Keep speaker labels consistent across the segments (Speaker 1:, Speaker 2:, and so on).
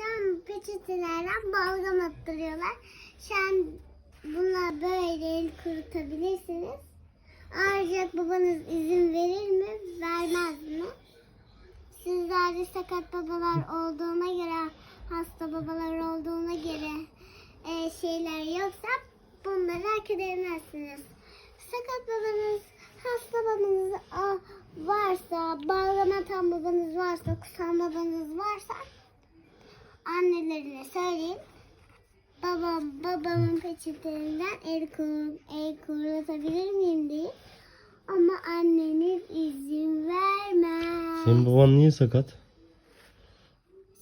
Speaker 1: an peçetelerden balgam attırıyorlar. An bununla böyle el kurutabilirsiniz. Ayrıca babanız izin verir mi, vermez mi? Sizlerde sakat babalar olduğuna göre, hasta babalar olduğuna göre e, şeyler yoksa bunları hak edemezsiniz. Sakat babanız, hasta babanız varsa, bağlama atan babanız varsa, kusan babanız varsa annelerine söyleyin. Babam, babamın peçetelerinden el, kur, el kurutabilir miyim diye. Ama anneniz izin vermez.
Speaker 2: Senin baban niye sakat?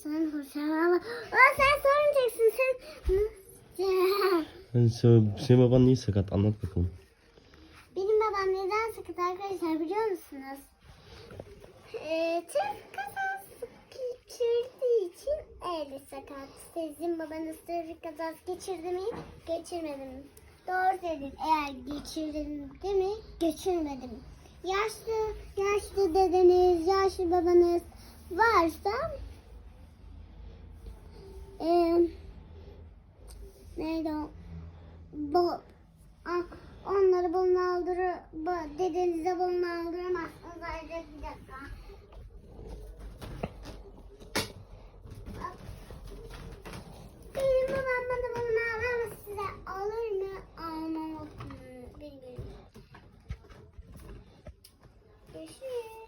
Speaker 1: Sen hoşçakal. Aa, sen sormayacaksın sen.
Speaker 2: Yani se- senin baban niye sakat? Anlat bakalım.
Speaker 1: Benim babam neden sıkıntı arkadaşlar biliyor musunuz? Ee, trafik sakat. Sizin babanız trafik kazası geçirdi mi? Geçirmedi mi? Doğru dedin. Eğer geçirdim değil mi? Geçirmedim. Yaşlı, yaşlı dedeniz, yaşlı babanız varsa eee neydi o? Bu, ah, onları bulun aldırır, bu, dedenize bulun aldıramazsınız. Ayrıca bir dakika. Here.